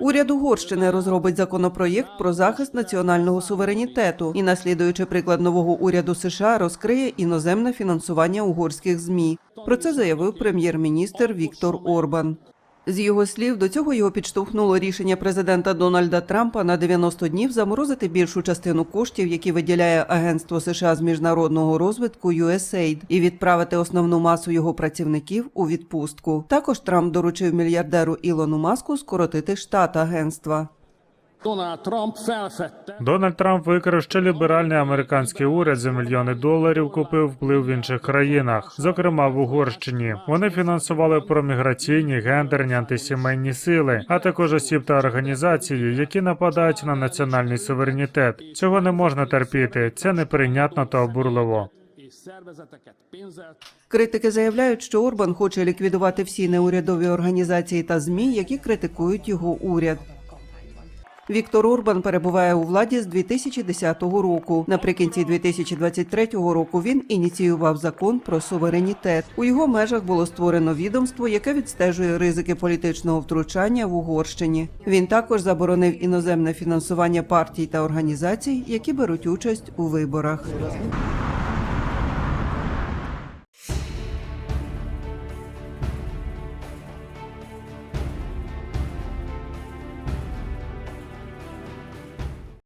Уряд Угорщини розробить законопроєкт про захист національного суверенітету і, наслідуючи приклад нового уряду США, розкриє іноземне фінансування угорських змі. Про це заявив прем'єр-міністр Віктор Орбан. З його слів, до цього його підштовхнуло рішення президента Дональда Трампа на 90 днів заморозити більшу частину коштів, які виділяє Агентство США з міжнародного розвитку USAID, і відправити основну масу його працівників у відпустку. Також Трамп доручив мільярдеру Ілону Маску скоротити штат агентства. Trump felfedte, Дональд Трамп викрив, що ліберальний американський уряд за мільйони доларів купив вплив в інших країнах, зокрема в Угорщині. Вони фінансували проміграційні, гендерні, антисімейні сили, а також осіб та організації, які нападають на національний суверенітет. Цього не можна терпіти. Це неприйнятно та обурливо. Критики заявляють, що Орбан хоче ліквідувати всі неурядові організації та змі, які критикують його уряд. Віктор Орбан перебуває у владі з 2010 року. Наприкінці 2023 року він ініціював закон про суверенітет. У його межах було створено відомство, яке відстежує ризики політичного втручання в Угорщині. Він також заборонив іноземне фінансування партій та організацій, які беруть участь у виборах.